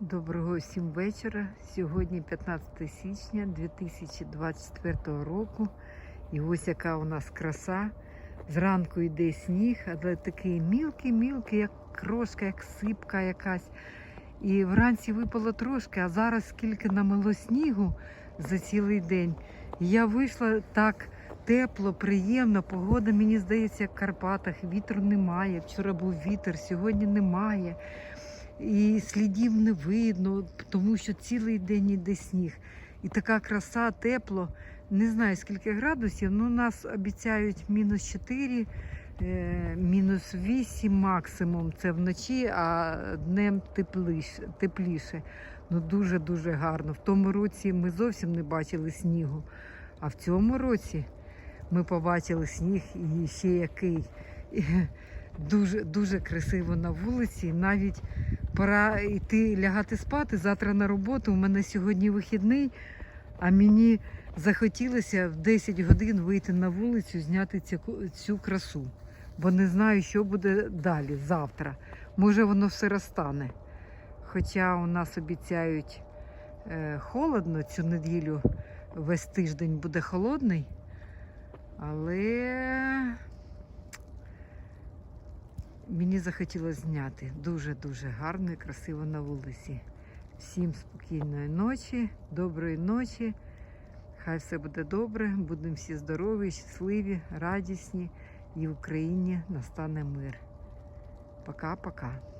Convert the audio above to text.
Доброго всім вечора. Сьогодні 15 січня 2024 року. І ось яка у нас краса. Зранку йде сніг, але такий мілкий-мілкий, як крошка, як сипка якась. І вранці випало трошки, а зараз скільки намело снігу за цілий день. Я вийшла так тепло, приємно. Погода, мені здається, як в Карпатах. Вітру немає. Вчора був вітер, сьогодні немає. І слідів не видно, тому що цілий день іде сніг. І така краса, тепло. Не знаю скільки градусів, але нас обіцяють мінус 4, е, мінус 8 максимум. Це вночі, а днем тепліше. Ну дуже-дуже гарно. В тому році ми зовсім не бачили снігу. А в цьому році ми побачили сніг і ще який. І Дуже дуже красиво на вулиці. Навіть пора йти лягати спати. Завтра на роботу. У мене сьогодні вихідний, а мені захотілося в 10 годин вийти на вулицю, зняти цю, цю красу. Бо не знаю, що буде далі, завтра. Може, воно все розтане. Хоча у нас обіцяють е, холодно цю неділю, весь тиждень буде холодний. Але мені захотілося зняти дуже-дуже гарно і красиво на вулиці. Всім спокійної ночі, доброї ночі. Хай все буде добре, будемо всі здорові, щасливі, радісні і в Україні настане мир. Пока-пока.